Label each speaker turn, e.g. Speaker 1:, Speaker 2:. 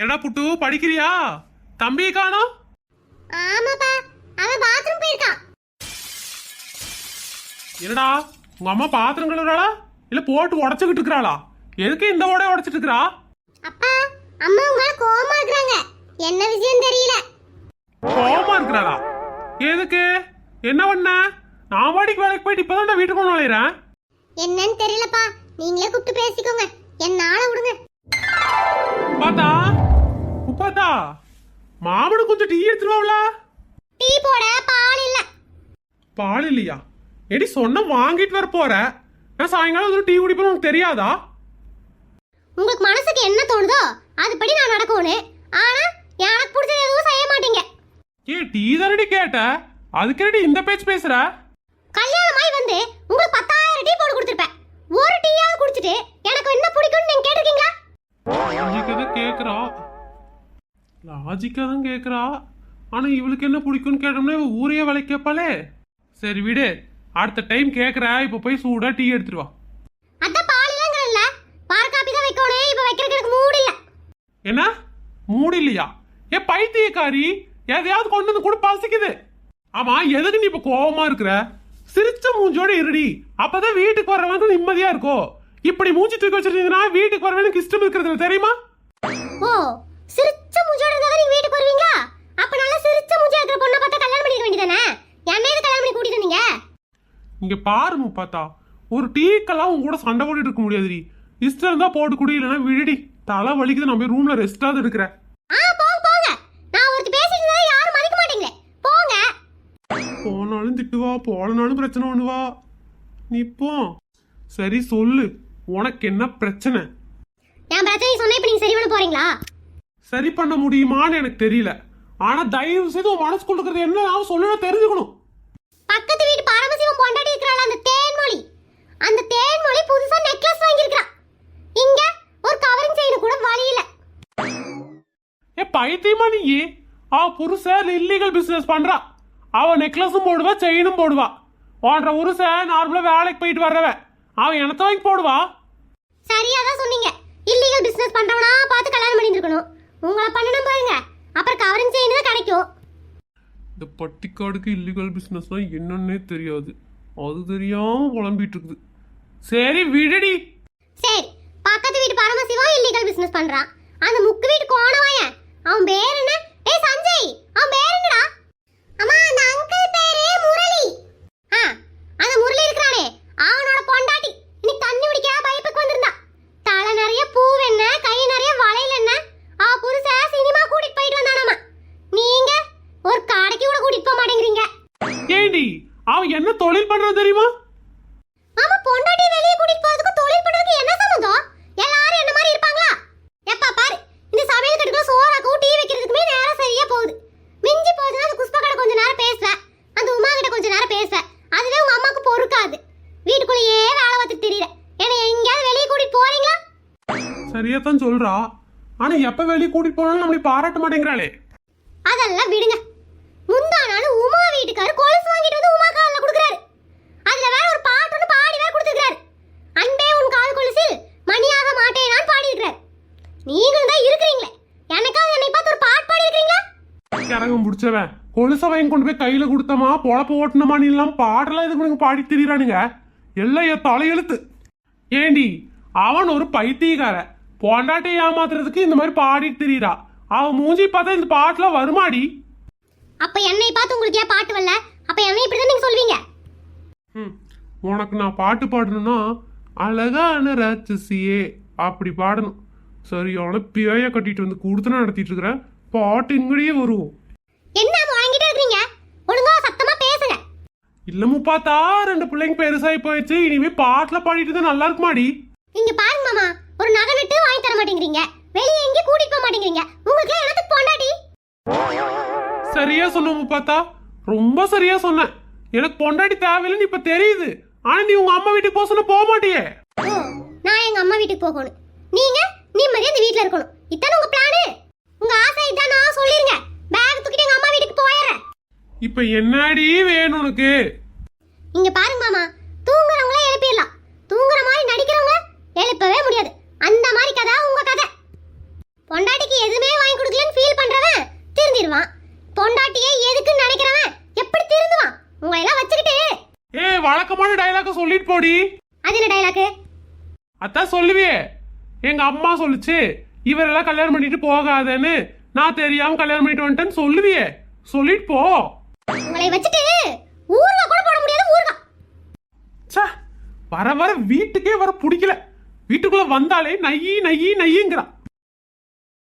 Speaker 1: என்னடா புட்டு படிக்கிறியா? தம்பி காணோம்.
Speaker 2: ஆமாப்பா அவன் பாத்ரூம் போயிருக்கான்.
Speaker 1: என்னடா உங்க அம்மா பாத்திரம் கழுவுறாளா? இல்ல போட்டு உடச்சுக்கிட்டு இருக்கிறாளா? எதுக்கு இந்த உடைய உடைச்சிட்டு இருக்கிறா?
Speaker 2: அப்பா அம்மா உங்க மேல கோவமா இருக்கிறாங்க. என்ன விஷயம் தெரியல.
Speaker 1: கோவமா இருக்கிறாளா? எதுக்கு? என்ன பண்ண? நான் வாடிக்கு வேலைக்கு போயிட்டு இப்பதான் நான் வீட்டுக்கு நுழையிறேன்.
Speaker 2: என்னன்னு தெரியலப்பா. நீங்களே கூப்பிட்டு பேசிக்கோங்க. என்னால விடுங்க.
Speaker 1: மாமனு கொஞ்சம் டீ எடுத்துருவாங்களா
Speaker 2: டீ போட பால் இல்ல.
Speaker 1: பால் இல்லையா? எடி சொன்ன வாங்கிட்டு வர போற. நான் சாயங்காலம் வந்து டீ குடிப்பேன்னு உனக்கு தெரியாதா?
Speaker 2: உங்களுக்கு மனசுக்கு என்ன தோணுதோ அதுபடி நான் நடக்கணும் ஆனா எனக்கு பிடிச்சது எதுவும் செய்ய மாட்டீங்க.
Speaker 1: ஏ டீ தானடி கேட்ட? அதுக்கேடி இந்த பேச்சு பேசுற?
Speaker 2: கல்யாணமாய் வந்து உங்களுக்கு பத்தாயிரம் டீ போட்டு கொடுத்துருப்பேன். ஒரு டீயாவது குடிச்சிட்டு எனக்கு என்ன பிடிக்கும்னு நீங்க கேட்டிருக்கீங்களா?
Speaker 1: கேக்குறா. லாஜிக்கா தான் கேக்குறா. ஆனா இவளுக்கு என்ன பிடிக்கும்னு கேட்டோம்னா இவ ஊரையே வேலை கேட்பாளே சரி விடு. அடுத்த டைம் கேக்குற. இப்ப போய் சூடா டீ எடுத்துட்டு வா. என்ன? மூடு இல்லையா? ஏ பைத்தியக்காரி. எதையாவது கொண்டு வந்து கூட பசிக்குது ஆமா எதுக்கு நீ இப்ப கோவமா இருக்கிற? சிரிச்ச மூஞ்சோட இருடி. அப்பதான் வீட்டுக்கு வர்றவங்க நிம்மதியா இருக்கும் இப்படி மூஞ்சி தூக்கி வச்சிருந்தீங்கன்னா வீட்டுக்கு வரவனுக்கு இஷ்டம் இருக்கிறது தெரியுமா?
Speaker 2: ஓ சிரிச்ச மூஞ்சோட இருந்தா நீங்க வீட்டுக்கு வருவீங்களா அப்ப நல்லா சிரிச்ச மூஞ்சியா இருக்கிற பொண்ணை பார்த்தா கல்யாணம் பண்ணிக்க வேண்டியதானே என்ன இது கல்யாணம் பண்ணி கூட்டிட்டு வந்தீங்க
Speaker 1: இங்க பாரு முப்பாத்தா. ஒரு டீக்கெல்லாம் உன் கூட சண்டை போட்டுட்டு இருக்க முடியாதுடி. இஷ்டம் இருந்தா போட்டு குடி இல்லைன்னா விடுடி. தலை வலிக்குது நான் போய் ரூம்ல ரெஸ்டாவது இருக்கிறேன் போனாலும் திட்டுவா போனாலும் பிரச்சனை பண்ணுவா. நீ போ. சரி சொல்லு. உனக்கு என்ன பிரச்சனை?
Speaker 2: என் பிரச்சனை சொன்னா இப்ப நீங்க சரி பண்ண போறீங்களா?
Speaker 1: சரி பண்ண முடியுமான்னு எனக்கு தெரியல. ஆனா தயவு செய்து உன் மனசுக்குள்ள இருக்கிறது என்ன சொல்லணும் தெரிஞ்சுக்கணும்.
Speaker 2: பக்கத்து வீட்டு பரமசிவம் பொண்டாட்டி இருக்கிறாள் அந்த தேன்மொழி. அந்த தேன்மொழி புதுசா நெக்லஸ் வாங்கியிருக்கா இங்க ஒரு கவரிங் செயின் கூட வழியில
Speaker 1: ஏ பைத்தியமா நீ அவ புருஷன் இல்லீகல் பிசினஸ் பண்றா. அவ நெக்லஸும் போடுவா செயினும் போடுவா. உன்ற புருஷன் நார்மலா வேலைக்கு போயிட்டு வர்றவ. அவன் எனத்த வாங்கி போடுவா?
Speaker 2: சரியா தான் சொன்னீங்க. இல்லீகல் பிசினஸ் பண்றவனா பார்த்து கல்யாணம் பண்ணிட்டு இருக்கணும். உங்களை பண்ணணும் பாருங்க. அப்புறம் கவரிங் செயின் தான் கிடைக்கும்.
Speaker 1: இந்த பட்டிக்காடுக்கு இல்லீகல் பிசினஸ்னா என்னன்னே தெரியாது. அது தெரியாம புலம்பிட்டு இருக்குது சரி விடுடி.
Speaker 2: சரி பக்கத்து வீட்டு பரமசிவம் இல்லீகல் பிஸ்னஸ் பண்றான். அந்த முக்கு வீட்டு கோணவாயன் அவன் பேர் என்ன? ஏய் சஞ்சய். அவன் பேர் என்னடா அம்மா அந்த அங்கிள் பேரு முரளி ஆ அந்த முரளி இருக்கிறானே அவனோட பொண்டாட்டி இன்னைக்கு தண்ணி குடிக்க பைப்புக்கு வந்திருந்தா தலை நிறைய பூ என்ன கை நிறைய வளையல் என்ன அவ புருஷ சினிமா கூட்டிட்டு போயிட்டு வந்தானாமா நீங்க ஒரு கடைக்கு கூட கூட்டிட்டு போக மாட்டேங்கிறீங்க
Speaker 1: ஏண்டி அவன் என்ன தொழில் பண்றது தெரியுமா?
Speaker 2: ஆமா பொண்டாட்டி வெளிய கூட்டிட்டு போறதுக்கு தொழில் பண்றதுக்கு என்ன சம்மந்தம்? எல்லாரும் என்ன மாதிரி இருப்பாங்களா? எப்பா பாரு இந்த சமையல் கட்டுக்குள்ள சோறாக்கும் டீ வைக்கிறதுக்குமே நேரம் சரியா போகுது. மிஞ்சி போகுதுன்னா அந்த புஷ்பா கடை கொஞ்ச நேரம் பேசுவேன் அந்த உமா கிட்ட கொஞ்ச நேரம் பேசுவேன் அதுவே உங்க அம்மாக்கு பொறுக்காது. வீட்டுக்குள்ளேயே வேலை பார்த்துட்டு தெரியல என்னை எங்கேயாவது வெளியே கூட்டிட்டு போறீங்களா?
Speaker 1: சரியா தான் சொல்றா. ஆனா எப்ப வெளியே கூட்டிட்டு போனாலும் நம்மளை பாராட்ட மாட்டேங்கிறாளே.
Speaker 2: அதெல்லாம் விடுங்க. முந்தா நாள் உமா வீட்டுக்காரர் கொலுசு வாங்கிட்டு வந்து உமா காலில் கொடுக்குறாரு. அதுல வேற ஒரு பாட்டு ஒன்று பாடி வேற கொடுத்துருக்காரு அன்பே உன் கால் கொலுசில் மணியாக மாட்டேனான்னு பாடி இருக்கிறார் நீங்களும் தான் இருக்கிறீங்களே. எனக்காவது என்னை பார்த்து ஒரு பாட்டு பாடி இருக்கிறீங்களா
Speaker 1: கரகம் பிடிச்சவன் கொலுசை வாங்கி கொண்டு போய் கையில கொடுத்தமா பொழப்ப ஓட்டணுமா நீ எல்லாம் பாடலாம் இதுக்கு நீங்க பாடி திரியிறானுங்க? எல்லாம் என் தலையெழுத்து. ஏண்டி அவன் ஒரு பைத்தியக்கார பொண்டாட்டி ஏமாத்துறதுக்கு இந்த மாதிரி பாடிட்டு திரியிறா. அவன் மூஞ்சி பார்த்தா இந்த பாட்டுல வருமாடி?
Speaker 2: அப்ப என்னை பார்த்து உங்களுக்கு ஏன் பாட்டு வரல? அப்ப என்னை இப்படி தான் நீங்க சொல்வீங்க?
Speaker 1: ம், உனக்கு நான் பாட்டு பாடணும்னா அழகான ராட்சசியே அப்படி பாடணும். சரியான பேய கட்டிட்டு வந்து கொடுத்து நடத்திட்டு இருக்கிறேன் பாட்டு இங்கடியே வரும்
Speaker 2: என்ன வாங்கிட்டே இருக்கிறீங்க? ஒழுங்கா சத்தமா பேசுங்க.
Speaker 1: இல்லமு பார்த்தா ரெண்டு பிள்ளைங்க பெருசாகி போயிடுச்சு இனிமே பாட்டுல பாடிட்டு தான் நல்லா இருக்குமாடி?
Speaker 2: இங்க பாருங்க மாமா ஒரு நகை நட்டு வாங்கி தர மாட்டேங்கிறீங்க. வெளியே எங்கேயும் கூட்டிட்டு போக மாட்டேங்கிறீங்க. உங்களுக்கு எனக்கு பொண்டாட்டி?
Speaker 1: சரியா சொன்ன பார்த்தா ரொம்ப சரியா சொன்னேன். எனக்கு பொண்டாடி தேவையில்லைன்னு இப்ப தெரியுது. ஆனா நீ உங்க அம்மா வீட்டுக்கு போக சொன்ன போக மாட்டியே.
Speaker 2: நான் எங்க அம்மா வீட்டுக்கு போகணும். நீங்க நிம்மதியா இந்த வீட்ல இருக்கணும். இத்தனை உங்க பிளானு உங்க ஆசை நான் சொல்லிருங்க. பேக் தூக்கிட்டு எங்க அம்மா வீட்டுக்கு போயிடுறேன்.
Speaker 1: இப்ப என்னடி வேணும் உனக்கு?
Speaker 2: இங்க பாருங்க மாமா தூங்குறவங்கள எழுப்பிடலாம். தூங்குற மாதிரி நடிக்கிறவங்க எழுப்பவே முடியாது. அந்த மாதிரி கதை உங்க கதை. பொண்டாட்டிக்கு எதுவுமே வாங்கி கொடுக்கலன்னு ஃபீல் பண்றவன் திருந்திடுவான்.
Speaker 1: பொண்டாட்டியே எதுக்குன்னு நினைக்கிறவன் வழக்கமான டைலாக சொல்லிட்டு போடி.
Speaker 2: அது என்ன டைலாக்கு
Speaker 1: அதான் சொல்லுவியே. எங்க அம்மா சொல்லுச்சு இவரெல்லாம் கல்யாணம் பண்ணிட்டு போகாதேன்னு. நான் தெரியாம கல்யாணம் பண்ணிட்டு வந்துட்டேன்னு சொல்லுவியே. சொல்லிட்டு போ.
Speaker 2: உங்களை வச்சுட்டு ஊர்வா கூட போட முடியாது ஊர்வா.
Speaker 1: ச்சே வர வர வீட்டுக்கே வர பிடிக்கல. வீட்டுக்குள்ள வந்தாலே நையி நையி நையிங்கிறான்